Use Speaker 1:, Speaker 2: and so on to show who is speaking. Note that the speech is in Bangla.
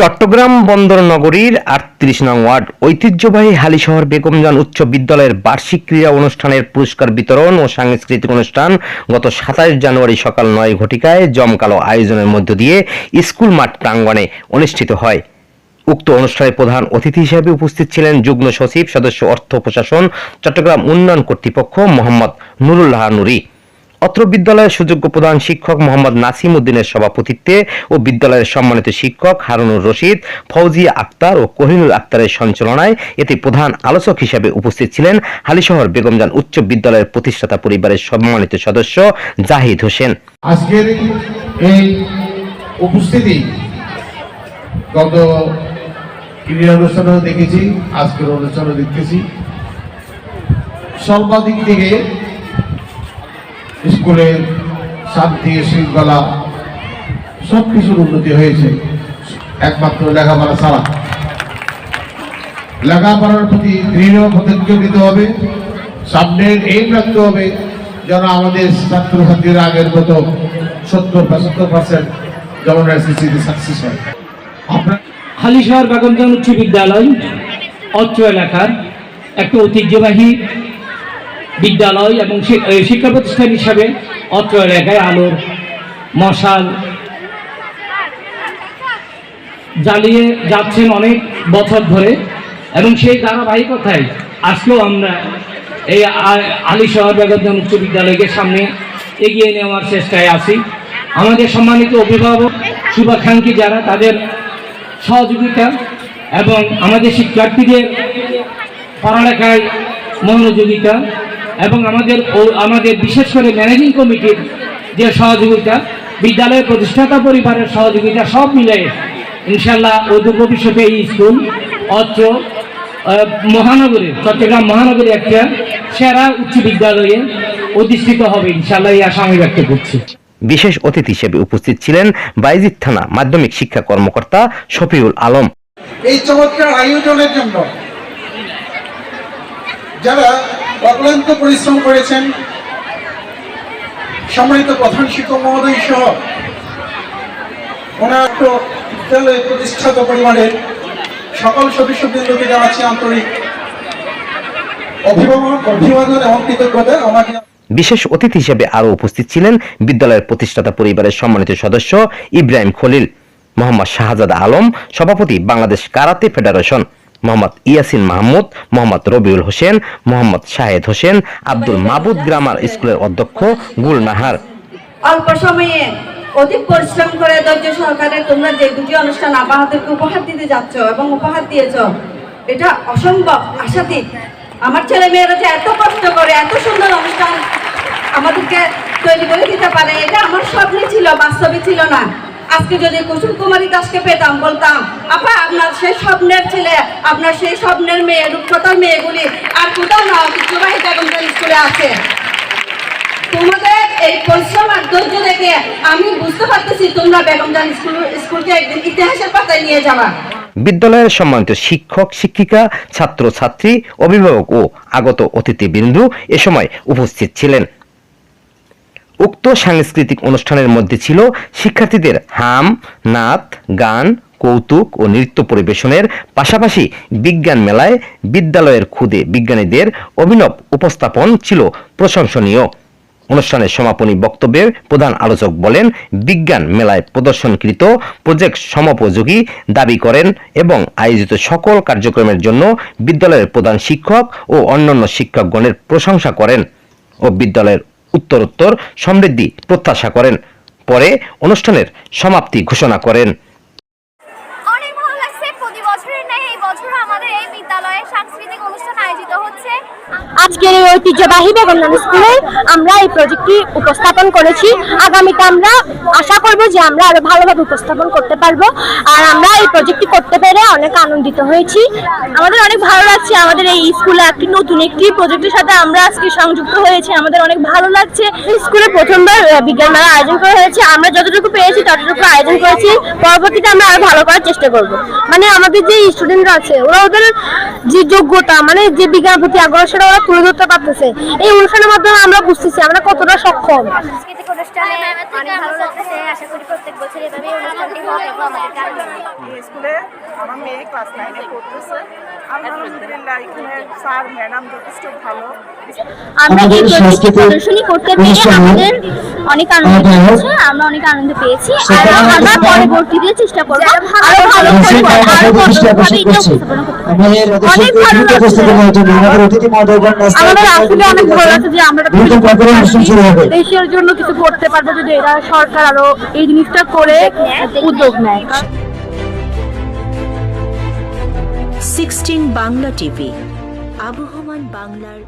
Speaker 1: চট্টগ্রাম বন্দর নগরীর আটত্রিশ নং ওয়ার্ড। ঐতিহ্যবাহী হালিশহর বেগমজান উচ্চ বিদ্যালয়ের বার্ষিক ক্রীড়া অনুষ্ঠানের পুরস্কার বিতরণ ও সাংস্কৃতিক অনুষ্ঠান গত সাতাশ জানুয়ারি সকাল নয় ঘটিকায় জমকালো আয়োজনের মধ্য দিয়ে স্কুল মাঠ প্রাঙ্গণে অনুষ্ঠিত হয়। উক্ত অনুষ্ঠানে প্রধান অতিথি হিসেবে উপস্থিত ছিলেন যুগ্ম সচিব, সদস্য অর্থ প্রশাসন, চট্টগ্রাম উন্নয়ন কর্তৃপক্ষ মোহাম্মদ নুরুল্লাহ নুরি। অত্র বিদ্যালয়ের সুযোগ্য প্রধান শিক্ষক মোহাম্মদ নাসিম উদ্দিনের সভাপতিত্বে ও বিদ্যালয়ের সম্মানিত শিক্ষক হারুনুর রশিদ, ফৌজিয়া আক্তার ও কোহিনুর আক্তারের সঞ্চালনায় এতে প্রধান আলোচক হিসেবে উপস্থিত ছিলেন হালিশহর বেগমজান উচ্চ বিদ্যালয়ের প্রতিষ্ঠাতা পরিবারের সম্মানিত সদস্য জাহিদ হোসেন।
Speaker 2: আজকের এই উপস্থিতি গত ক্রীড়া অনুষ্ঠানেও দেখেছি, আজকের অনুষ্ঠানেও দেখতেছি। সর্বাধিক দিকে স্কুলের শান্তি, শৃঙ্খলা সব কিছুর উন্নতি হয়েছে। একমাত্র লেখাপড়া ছাড়া। লেখাপড়ার প্রতি দৃঢ় প্রতিজ্ঞ নিতে হবে সামনের এই রাখতে হবে, যেন আমাদের ছাত্রছাত্রীরা আগের মতো সত্তর পঁচাত্তর পার্সেন্ট যেমন সাকসেস হয়। আপনার
Speaker 3: হালিশহর বেগমজান উচ্চ বিদ্যালয়, অত্র এলাকার একটা ঐতিহ্যবাহী বিদ্যালয় এবং শিক্ষা প্রতিষ্ঠান হিসাবে অত্র এলাকায় আলোর মশাল জ্বালিয়ে যাচ্ছেন অনেক বছর ধরে এবং সেই ধারাবাহিকতায় আজকেও আমরা এই আলী শহর বেগমজান উচ্চ বিদ্যালয়কে সামনে এগিয়ে নেওয়ার চেষ্টায় আছি। আমাদের সম্মানিত অভিভাবক, শুভাকাঙ্ক্ষী যারা, তাদের সহযোগিতা এবং আমাদের শিক্ষার্থীদের পড়ালেখায় মনোযোগিতা এবং আমাদের ও- আমাদের বিশেষ করে ম্যানেজিং কমিটির যে সহযোগিতা বিদ্যালয়ের প্রতিষ্ঠাতা পরিবারের সহযোগিতা সব মিলে ইনশাল্লাহ অদূর ভবিষ্যতে এই স্কুল অত্র আহ, মহানগরে চট্টগ্রাম মহানগরে একটা সেরা উচ্চ বিদ্যালয়ে অধিষ্ঠিত হবে ইনশাল্লাহ এই আশা আমি ব্যক্ত করছি।
Speaker 1: বিশেষ অতিথি হিসেবে উপস্থিত ছিলেন বাইজিৎ থানা মাধ্যমিক শিক্ষা কর্মকর্তা শফিউল আলম।
Speaker 4: এই চমৎকার আয়োজনের জন্য যারা অক্লান্ত পরিশ্রম করেছেন সম্মানিত প্রধান শিক্ষক মহোদয় সহ ওনার বিদ্যালয় প্রতিষ্ঠাতা পরিবারের সকল সদস্যবৃন্দকে জানাচ্ছি আন্তরিক অভিভাবক অভিবাদন এবং কৃতজ্ঞতা। আমাকে
Speaker 1: বিশেষ অতিথি হিসেবে আরও উপস্থিত ছিলেন বিদ্যালয়ের প্রতিষ্ঠাতা পরিবারের সম্মানিত সদস্য ইব্রাহিম খলিল, মোহাম্মদ শাহজাদা আলম, সভাপতি Bangladesh karate federation. Mohammad Yasin Mahmud, Mohammad Rabiul Hossain, Mohammad Shahed Hossain, Abdul Mabud grammar স্কুলের অধ্যক্ষ গুলনাহার
Speaker 5: অল্প সময়ে অধিক পরিশ্রম করে ধৈর্য সহকারে তোমরা যে দুটি অনুষ্ঠান আমাদেরকে উপহার দিতে যাচ্ছ এবং উপহার দিয়েছ, এটা অসম্ভব আশাতীত। আমার ছেলে মেয়েরা যে এত কষ্ট করে, এত সুন্দর অনুষ্ঠান আমাদেরকে তৈরি করে দিতে পারে, এটা আমার স্বপ্নে ছিল, বাস্তবে ছিল না। আজকে যদি কুসুম কুমারী দাসকে পেতাম, বলতাম, আপা, আপনার সেই স্বপ্নের ছেলে, আপনার সেই স্বপ্নের মেয়ে, রূপকথার মেয়েগুলি আর কোথাও না বেগমগঞ্জ স্কুলে আছে। তোমাদের এই পরিশ্রম আর ধৈর্য দেখে আমি বুঝতে পারতেছি তোমরা বেগমজান স্কুল, স্কুলকে একদিন ইতিহাসের পাতায় নিয়ে যাবা।
Speaker 1: বিদ্যালয়ের সম্মানিত শিক্ষক, শিক্ষিকা ছাত্র ছাত্রী অভিভাবক ও আগত অতিথিবৃন্দু এ সময় উপস্থিত ছিলেন। উক্ত সাংস্কৃতিক অনুষ্ঠানের মধ্যে ছিল শিক্ষার্থীদের হাম নাচ গান, কৌতুক ও নৃত্য পরিবেশনের পাশাপাশি বিজ্ঞান মেলায় বিদ্যালয়ের খুদে বিজ্ঞানীদের অভিনব উপস্থাপন ছিল প্রশংসনীয়। অনুষ্ঠানের সমাপনী বক্তব্যের প্রধান আলোচক বলেন, বিজ্ঞান মেলায় প্রদর্শনকৃত প্রজেক্ট সমোপযোগী দাবি করেন এবং আয়োজিত সকল কার্যক্রমের জন্য বিদ্যালয়ের প্রধান শিক্ষক ও অন্যান্য শিক্ষকগণের প্রশংসা করেন। ও বিদ্যালয়ের উত্তরোত্তর সমৃদ্ধি প্রত্যাশা করেন। পরে অনুষ্ঠানের সমাপ্তি ঘোষণা করেন
Speaker 6: অনেক ভালো লাগছে প্রতি বছরের ন্যায় এই বছর আমাদের এই বিদ্যালয়ে সাংস্কৃতিক অনুষ্ঠান আয়োজিত হচ্ছে
Speaker 7: আজকের এই ঐতিহ্যবাহী বেগমনান স্কুলে আমরা এই প্রজেক্টটি উপস্থাপন করেছি। আগামীতে আমরা আশা করব যে আমরা আরও ভালোভাবে উপস্থাপন করতে পারব। আর আমরা এই প্রজেক্টটি করতে পেরে অনেক আনন্দিত হয়েছি। আমাদের অনেক ভালো লাগছে, আমাদের এই স্কুলে একটি নতুন একটি প্রজেক্টের সাথে আমরা আজকে সংযুক্ত হয়েছি। আমাদের অনেক ভালো লাগছে। স্কুলে প্রথমবার বিজ্ঞান মেলা আয়োজন করা হয়েছে। আমরা যতটুকু পেরেছি ততটুকু আয়োজন করেছি। পরবর্তীতে আমরা আরও ভালো করার চেষ্টা করব। মানে আমাদের যে স্টুডেন্টরা আছে, ওরা ওদের যে যোগ্যতা মানে যে বিজ্ঞানের প্রতি আগ্রহ, সেটা ওরা তুলে ধরতে পারতেছে। এই অনুষ্ঠানের মাধ্যমে আমরা বুঝতেছি আমরা কতটা সক্ষম।
Speaker 6: সাংস্কৃতিক অনুষ্ঠানে অনেক ভালো লাগতেছে। আশা করি প্রত্যেক বছর এভাবে অনুষ্ঠানটি হোক এবং আমাদেরকে
Speaker 8: স্কুলে আমার মেয়ে ক্লাস নাইনে পড়তেছে। আলহামদুলিল্লাহ এখানে স্যার ম্যাডাম যথেষ্ট ভালো।
Speaker 7: আমরা এই প্রদর্শনী করতে পেরে আমাদের অনেক আনন্দ আমরা অনেক আনন্দ পেয়েছি। আর আমরা পরবর্তীতে চেষ্টা করব। আরও ভালো করব
Speaker 9: আরও
Speaker 7: ভালোভাবে এটা। উপস্থাপনা।
Speaker 9: আমাদের
Speaker 7: আসলে অনেক ভালো লাগছে যে আমরা দেশের জন্য কিছু করতে পারব যদি এরা সরকার আরও এই জিনিসটা করে উদ্যোগ নেয়।
Speaker 10: সিক্সটিন বাংলা টিভি আবহমান বাংলার